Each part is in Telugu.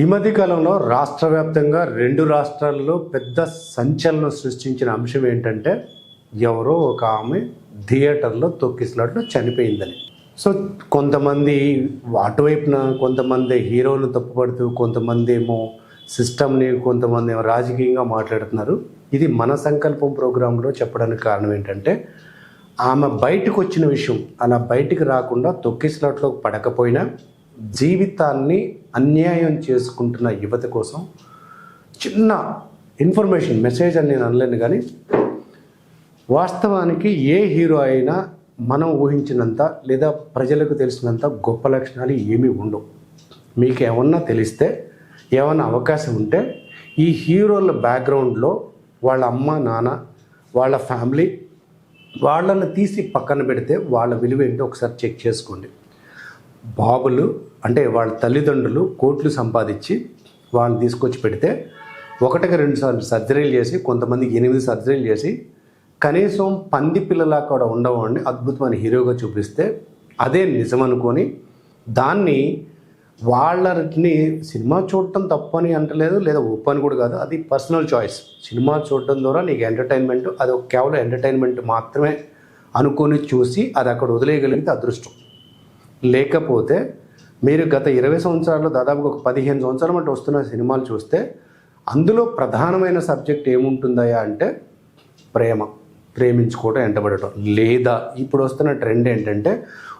ఈ మధ్య కాలంలో రాష్ట్ర వ్యాప్తంగా రెండు రాష్ట్రాల్లో పెద్ద సంచలనం సృష్టించిన అంశం ఏంటంటే ఎవరో ఒక ఆమె థియేటర్లో తొక్కిసలాట్లో చనిపోయిందని. సో కొంతమంది అటువైపున కొంతమంది హీరోలు తప్పుపడుతూ కొంతమంది ఏమో సిస్టమ్ని కొంతమంది ఏమో రాజకీయంగా మాట్లాడుతున్నారు. ఇది మన సంకల్పం ప్రోగ్రాంలో చెప్పడానికి కారణం ఏంటంటే ఆమె బయటకు వచ్చిన విషయం అలా బయటికి రాకుండా తొక్కిసలాట్లో పడకపోయినా జీవితాన్ని అన్యాయం చేసుకుంటున్న యువత కోసం చిన్న ఇన్ఫర్మేషన్ మెసేజ్ అని నేను అనలేను కానీ వాస్తవానికి ఏ హీరో అయినా మనం ఊహించినంత లేదా ప్రజలకు తెలిసినంత గొప్ప లక్షణాలు ఏమీ ఉండవు. మీకు ఏమన్నా తెలిస్తే ఏమన్నా అవకాశం ఉంటే ఈ హీరోల బ్యాక్గ్రౌండ్లో వాళ్ళ అమ్మ నాన్న వాళ్ళ ఫ్యామిలీ వాళ్ళని తీసి పక్కన పెడితే వాళ్ళ విలువ ఏంటో ఒకసారి చెక్ చేసుకోండి. బాబులు అంటే వాళ్ళ తల్లిదండ్రులు కోట్లు సంపాదించి వాళ్ళని తీసుకొచ్చి పెడితే ఒకటికి రెండు సార్లు సర్జరీలు చేసి కొంతమందికి ఎనిమిది సర్జరీలు చేసి కనీసం పంది పిల్లలా కూడా ఉండవండి అద్భుతమైన హీరోగా చూపిస్తే అదే నిజం అనుకొని దాన్ని వాళ్ళని సినిమా చూడటం తప్పని అంటలేదు లేదా ఒప్పు కూడా కాదు అది పర్సనల్ చాయిస్ సినిమా చూడటం ద్వారా నీకు ఎంటర్టైన్మెంట్ అది ఒక కేవలం ఎంటర్టైన్మెంట్ మాత్రమే అనుకొని చూసి అది అక్కడ వదిలేయగలిగితే అదృష్టం. లేకపోతే మీరు గత ఇరవై సంవత్సరాల్లో దాదాపుగా ఒక పదిహేను సంవత్సరాల మటు వస్తున్న సినిమాలు చూస్తే అందులో ప్రధానమైన సబ్జెక్ట్ ఏముంటుందయా అంటే ప్రేమ ప్రేమించుకోవటం ఎంటబడటం లేదా ఇప్పుడు వస్తున్న ట్రెండ్ ఏంటంటే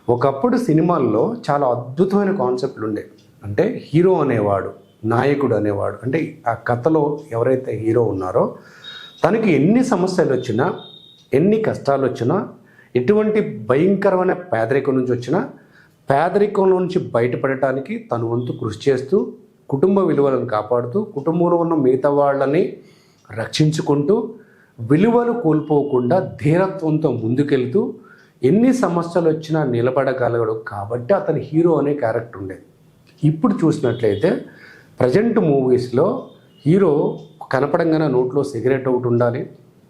ఒకప్పుడు సినిమాల్లో చాలా అద్భుతమైన కాన్సెప్ట్లు ఉండేవి అంటే హీరో అనేవాడు నాయకుడు అనేవాడు. అంటే ఆ కథలో ఎవరైతే హీరో ఉన్నారో తనకి ఎన్ని సమస్యలు వచ్చినా ఎన్ని కష్టాలు వచ్చినా ఎటువంటి భయంకరమైన పేదరికం నుంచి వచ్చినా పేదరికం నుంచి బయటపడటానికి తన వంతు కృషి చేస్తూ కుటుంబ విలువలను కాపాడుతూ కుటుంబంలో ఉన్న మిగతా వాళ్ళని రక్షించుకుంటూ విలువలు కోల్పోకుండా ధీరత్వంతో ముందుకెళ్తూ ఎన్ని సమస్యలు వచ్చినా నిలబడగలగడు కాబట్టి అతని హీరో అనే క్యారెక్టర్ ఉండేది. ఇప్పుడు చూసినట్లయితే ప్రజెంట్ మూవీస్లో హీరో కనపడంగానే నోట్లో సిగరెట్ ఒకటి ఉండాలి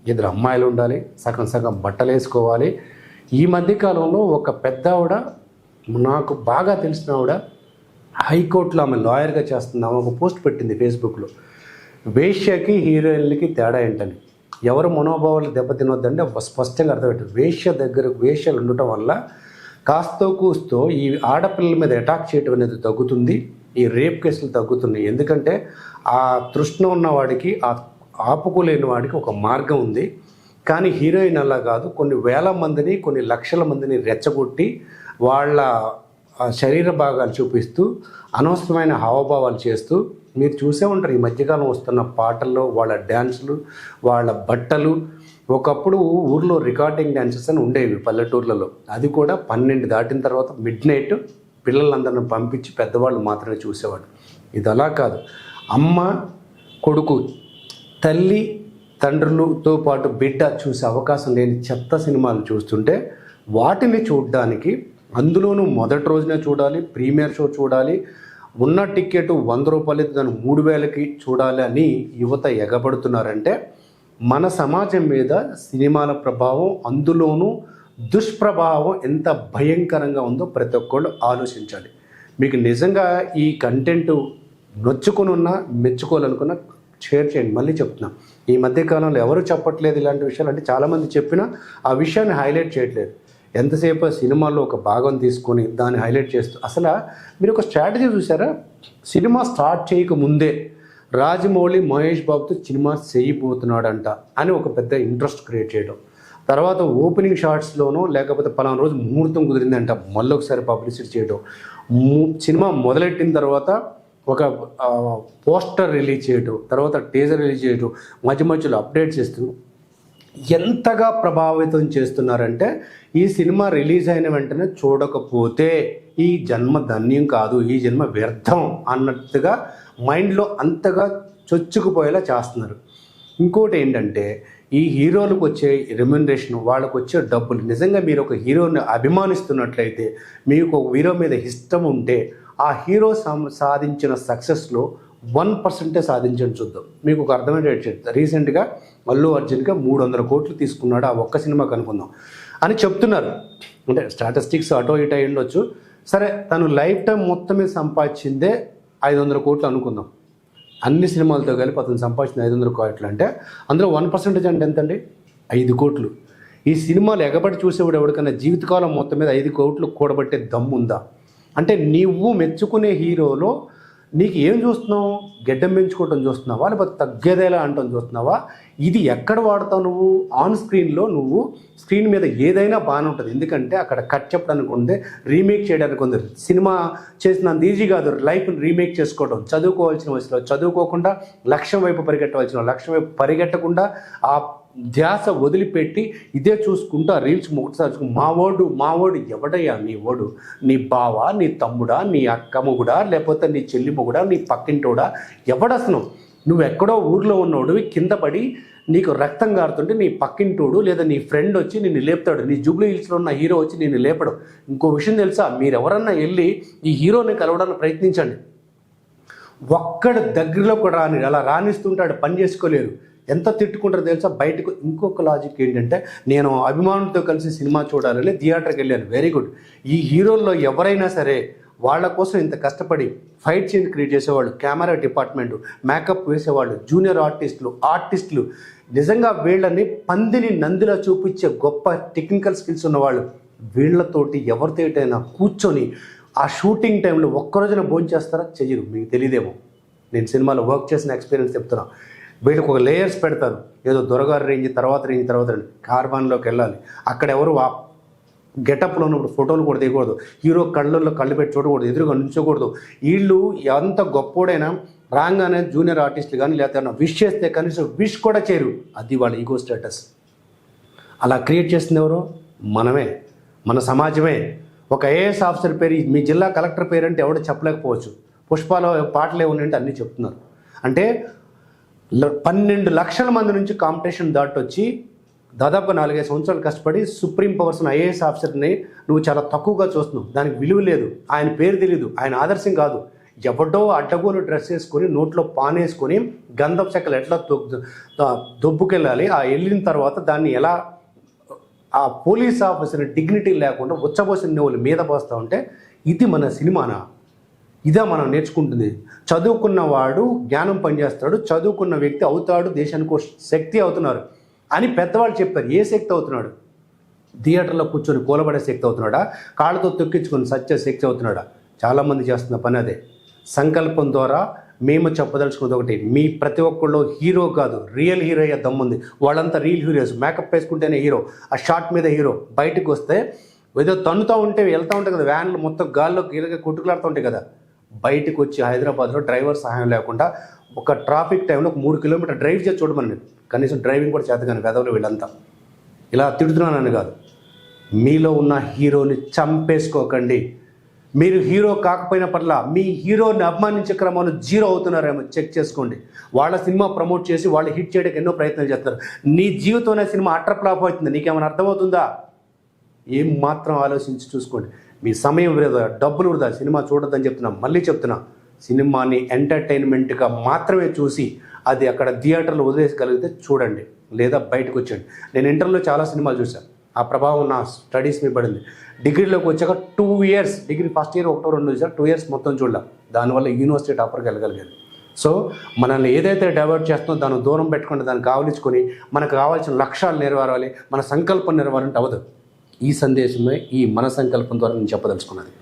ఇద్దరు అమ్మాయిలు ఉండాలి సగం సగం బట్టలు వేసుకోవాలి ఈ మధ్యకాలంలో ఒక పెద్ద ఆవిడ నాకు బాగా తెలిసిన ఆవిడ హైకోర్టులో ఆమె లాయర్గా చేస్తుంది ఆమె ఒక పోస్ట్ పెట్టింది ఫేస్బుక్లో. వేష్యకి హీరోయిన్లకి తేడా ఏంటని. ఎవరు మనోభావాలు దెబ్బతినొద్దంటే స్పష్టంగా అర్థమవుతుంది వేష్య దగ్గర వేష్యలు ఉండటం వల్ల కాస్తో కూస్తో ఈ ఆడపిల్లల మీద అటాక్ చేయటం అనేది తగ్గుతుంది ఈ రేప్ కేసులు తగ్గుతున్నాయి. ఎందుకంటే ఆ తృష్ణ ఉన్నవాడికి ఆ ఆపుకోలేని వాడికి ఒక మార్గం ఉంది. కానీ హీరోయిన్ అలా కాదు. కొన్ని వేల మందిని కొన్ని లక్షల మందిని రెచ్చగొట్టి వాళ్ళ శరీర భాగాలు చూపిస్తూ అనవసరమైన హావభావాలు చేస్తూ మీరు చూసే ఉంటారు. ఈ మధ్యకాలం వస్తున్న పాటల్లో వాళ్ళ డ్యాన్సులు వాళ్ళ బట్టలు ఒకప్పుడు ఊర్లో రికార్డింగ్ డ్యాన్సెస్ అని ఉండేవి పల్లెటూర్లలో. అది కూడా పన్నెండు దాటిన తర్వాత మిడ్ నైట్ పిల్లలందరిని పంపించి పెద్దవాళ్ళు మాత్రమే చూసేవాడు ఇది అలా కాదు. అమ్మ కొడుకు తల్లి తండ్రులతో పాటు బిడ్డ చూసే అవకాశం లేని చెత్త సినిమాలు చూస్తుంటే వాటిని చూడడానికి అందులోనూ మొదటి రోజునే చూడాలి ప్రీమియర్ షో చూడాలి. ఉన్న టికెట్ వంద రూపాయలు అయితే దాన్ని మూడు వేలకి చూడాలి అని యువత ఎగబడుతున్నారంటే మన సమాజం మీద సినిమాల ప్రభావం అందులోనూ దుష్ప్రభావం ఎంత భయంకరంగా ఉందో ప్రతి ఒక్కళ్ళు ఆలోచించాలి. మీకు నిజంగా ఈ కంటెంట్ నొచ్చుకునున్నా మెచ్చుకోవాలనుకున్నా షేర్ చేయండి. మళ్ళీ చెప్తున్నా ఈ మధ్యకాలంలో ఎవరు చెప్పట్లేదు ఇలాంటి విషయాలు? అంటే చాలామంది చెప్పినా ఆ విషయాన్ని హైలైట్ చేయట్లేదు. ఎంతసేపు సినిమాలో ఒక భాగం తీసుకొని దాన్ని హైలైట్ చేస్తూ అసలు మీరు ఒక స్ట్రాటజీ చూసారా సినిమా స్టార్ట్ చేయక ముందే రాజమౌళి మహేష్ బాబుతో సినిమా చేయబోతున్నాడంట అని ఒక పెద్ద ఇంట్రెస్ట్ క్రియేట్ చేయడం. తర్వాత ఓపెనింగ్ షార్ట్స్లోనో లేకపోతే పలానా రోజు ముహూర్తం కుదిరిందంట మళ్ళీ ఒకసారి పబ్లిసిటీ చేయడం. సినిమా మొదలెట్టిన తర్వాత ఒక పోస్టర్ రిలీజ్ చేయడం తర్వాత టీజర్ రిలీజ్ చేయడం మధ్య మధ్యలో అప్డేట్స్ ఇస్తూ ఎంతగా ప్రభావితం చేస్తున్నారంటే ఈ సినిమా రిలీజ్ అయిన వెంటనే చూడకపోతే ఈ జన్మ ధన్యం కాదు ఈ జన్మ వ్యర్థం అన్నట్టుగా మైండ్లో అంతగా చొచ్చుకుపోయేలా చేస్తున్నారు. ఇంకోటి ఏంటంటే ఈ హీరోలకు వచ్చే రెమ్యునరేషన్ వాళ్ళకు వచ్చే డబ్బులు నిజంగా మీరు ఒక హీరోని అభిమానిస్తున్నట్లయితే మీకు ఒక హీరో మీద ఇష్టం ఉంటే ఆ హీరో సం- సాధించిన సక్సెస్లో వన్ పర్సెంటే సాధించండి చూద్దాం. మీకు ఒక అర్థమయ్యేటట్టు చెప్తా. రీసెంట్గా అల్లు అర్జున్గా మూడు వందల కోట్లు తీసుకున్నాడు ఆ ఒక్క సినిమాకి అనుకుందాం అని చెప్తున్నారు. అంటే స్టాటిస్టిక్స్ అటో ఇటో అయి ఉండొచ్చు. సరే తను లైఫ్ టైం మొత్తం మీద సంపాదించిందే ఐదు వందల కోట్లు అనుకుందాం. అన్ని సినిమాలతో కలిపి అతను సంపాదించిన ఐదు వందల కోట్లు అంటే అందులో వన్ పర్సెంటేజ్ అంటే ఎంతండి? ఐదు కోట్లు. ఈ సినిమాలు ఎగబడి చూసేవాడు ఎవరికైనా జీవితకాలం మొత్తం మీద ఐదు కోట్లు కూడబట్టే దమ్ముందా? అంటే నీవు మెచ్చుకునే హీరోలో నీకు ఏం చూస్తున్నావు? గెడ్డం పెంచుకోవటం చూస్తున్నావా? లేకపోతే తగ్గేదేలా అంటం చూస్తున్నావా? ఇది ఎక్కడ వాడతావు నువ్వు? ఆన్ స్క్రీన్లో నువ్వు స్క్రీన్ మీద ఏదైనా బాగానే ఉంటుంది. ఎందుకంటే అక్కడ కట్ చెప్పడానికి ఉంది రీమేక్ చేయడానికి ఉంది. సినిమా చేసినంత ఈజీ కాదు. లైఫ్ని రీమేక్ చేసుకోవడం చదువుకోవాల్సిన వయసులో చదువుకోకుండా లక్ష్యం వైపు పరిగెట్టవలసిన లక్ష్యం వైపు పరిగెట్టకుండా ఆ ధ్యాస వదిలిపెట్టి ఇదే చూసుకుంటూ ఆ రీల్స్ ముక్కసారి మా ఓడు మా వాడు ఎవడయ్యా నీ ఓడు నీ బావ నీ తమ్ముడా నీ అక్క మొగుడా లేకపోతే నీ చెల్లి మొగుడా నీ పక్కింటోడా? ఎవడసను నువ్వు ఎక్కడో ఊర్లో ఉన్నోడివి కింద పడి నీకు రక్తం కారుతుంటే నీ పక్కింటోడు లేదా నీ ఫ్రెండ్ వచ్చి నిన్ను లేపుతాడు. నీ జూబ్లీ హిల్స్లో ఉన్న హీరో వచ్చి నిన్ను లేపడు. ఇంకో విషయం తెలుసా? మీరు ఎవరన్నా వెళ్ళి ఈ హీరోని కలవడానికి ప్రయత్నించండి. ఒక్కడి దగ్గరలో కూడా రాని అలా రాణిస్తుంటాడు పని చేసుకోలేరు. ఎంత తిట్టుకుంటారో తెలుసా? బయటకు ఇంకొక లాజిక్ ఏంటంటే నేను అభిమానులతో కలిసి సినిమా చూడాలని థియేటర్కి వెళ్ళాను. వెరీ గుడ్ ఈ హీరోల్లో ఎవరైనా సరే వాళ్ళ కోసం ఇంత కష్టపడి ఫైట్ సీన్ క్రియేట్ చేసేవాళ్ళు కెమెరా డిపార్ట్మెంట్ మేకప్ వేసేవాళ్ళు జూనియర్ ఆర్టిస్టులు ఆర్టిస్టులు నిజంగా వీళ్ళని పందిని నందిలా చూపించే గొప్ప టెక్నికల్ స్కిల్స్ ఉన్నవాళ్ళు వీళ్ళతోటి ఎవరితో ఏటైనా కూర్చొని ఆ షూటింగ్ టైంలో ఒక్కరోజున భోజనం చేస్తారా చెయ్యరు. మీకు తెలియదేమో నేను సినిమాలో వర్క్ చేసిన ఎక్స్పీరియన్స్ చెప్తున్నా. వీళ్ళకి ఒక లేయర్స్ పెడతారు. ఏదో దొరగారు రేంజ్ తర్వాత రేంజ్ తర్వాత రేంజ్. కార్బాన్లోకి వెళ్ళాలి. అక్కడ ఎవరు ఆ గెటప్లో ఉన్నప్పుడు ఫోటోలు కూడా దిగకూడదు హీరో కళ్ళల్లో కళ్ళు పెట్టి చూడకూడదు. ఎదురుగా నుంచోకూడదు. వీళ్ళు ఎంత గొప్పోడైనా రాగానే జూనియర్ ఆర్టిస్టులు కానీ లేకపోతే విష్ చేస్తే కనీసం విష్ కూడా చేయరు. అది వాళ్ళ ఈగో స్టేటస్. అలా క్రియేట్ చేసింది ఎవరు? మనమే. మన సమాజమే. ఒక ఐఏఎస్ ఆఫీసర్ పేరు మీ జిల్లా కలెక్టర్ పేరు అంటే ఎవడో చెప్పలేకపోవచ్చు. పుష్పాలో పాటలే ఉన్నాయంటే అన్నీ చెప్తున్నారు. అంటే పన్నెండు లక్షల మంది నుంచి కాంపిటీషన్ దాటొచ్చి దాదాపు నాలుగైదు సంవత్సరాలు కష్టపడి సుప్రీం పవర్స్ ఐఏఎస్ ఆఫీసర్ని నువ్వు చాలా తక్కువగా చూస్తున్నావు. దానికి విలువ లేదు. ఆయన పేరు తెలియదు ఆయన ఆదర్శం కాదు. ఎవడో అడ్డగోలు డ్రెస్ వేసుకొని నోట్లో పానేసుకొని గంధపు చెక్కలు ఎట్లా దొ- దొబ్బుకెళ్ళాలి ఆ వెళ్ళిన తర్వాత దాన్ని ఎలా ఆ పోలీస్ ఆఫీసర్ డిగ్నిటీ లేకుండా ఉచ్చబోసిన నువ్వులు మీద పోస్తా ఉంటే ఇది మన సినిమానా? ఇదే మనం నేర్చుకుంటుంది. చదువుకున్నవాడు జ్ఞానం పనిచేస్తాడు చదువుకున్న వ్యక్తి అవుతాడు దేశానికి శక్తి అవుతున్నారు అని పెద్దవాళ్ళు చెప్పారు. ఏ శక్తి అవుతున్నాడు? థియేటర్లో కూర్చొని కూలబడే శక్తి అవుతున్నాడా? కాళ్ళతో తొక్కించుకొని సత్య శక్తి అవుతున్నాడా? చాలామంది చేస్తున్న పని అదే. సంకల్పం ద్వారా మేము చెప్పదలుచుకున్నది ఒకటి మీ ప్రతి ఒక్కళ్ళు హీరో కాదు రియల్ హీరో అయ్యే దమ్ముంది. వాళ్ళంతా రియల్ హీరోస్ మేకప్ వేసుకుంటేనే హీరో ఆ షార్ట్ మీద హీరో బయటకు వస్తే ఏదో తన్నుతూ ఉంటే వెళ్తూ ఉంటాయి కదా వ్యాన్లు మొత్తం గాల్లో గీలగా కొట్టుకులాడుతూ ఉంటాయి కదా. బయటకు వచ్చి హైదరాబాద్లో డ్రైవర్ సహాయం లేకుండా ఒక ట్రాఫిక్ టైంలో ఒక మూడు కిలోమీటర్ డ్రైవ్ చేసి చూడమని కనీసం డ్రైవింగ్ కూడా చేతగాను కానీ వెదవలు వీళ్ళంతా. ఇలా తిడుతున్నానని కాదు. మీలో ఉన్న హీరోని చంపేసుకోకండి. మీరు హీరో కాకపోయిన పట్ల మీ హీరోని అభిమానించే క్రమంలో జీరో అవుతున్నారేమో చెక్ చేసుకోండి. వాళ్ళ సినిమా ప్రమోట్ చేసి వాళ్ళు హిట్ చేయడానికి ఎన్నో ప్రయత్నాలు చేస్తారు నీ జీవితంలో సినిమా అట్ర ఫ్లాప్ అవుతుంది. నీకేమైనా అర్థమవుతుందా? ఏం మాత్రం ఆలోచించి చూసుకోండి. మీ సమయం వృధా డబ్బులు వృధా సినిమా చూడొద్దని చెప్తున్నా మళ్ళీ చెప్తున్నా సినిమాని ఎంటర్టైన్మెంట్గా మాత్రమే చూసి అది అక్కడ థియేటర్లో వదిలేసగలిగితే చూడండి లేదా బయటకు వచ్చండి నేను ఇంటర్లో చాలా సినిమాలు చూశాను ఆ ప్రభావం నా స్టడీస్ మీద పడింది. డిగ్రీలోకి వచ్చాక two years degree first year ఒకటో రెండు చూసాను టూ ఇయర్స్ మొత్తం చూడలేం. దానివల్ల యూనివర్సిటీ టాపర్కి వెళ్ళగలిగాను సో మనల్ని ఏదైతే డైవర్ట్ చేస్తుందో దాన్ని దూరం పెట్టుకుంటే దాన్ని కావలించుకొని మనకు కావాల్సిన లక్ష్యాలు నెరవేరాలి మన సంకల్పం నెరవేరంటే అవ్వదు. ఈ సందేశమే ఈ మన సంకల్పం ద్వారా నేను చెప్పదలుచుకున్నది.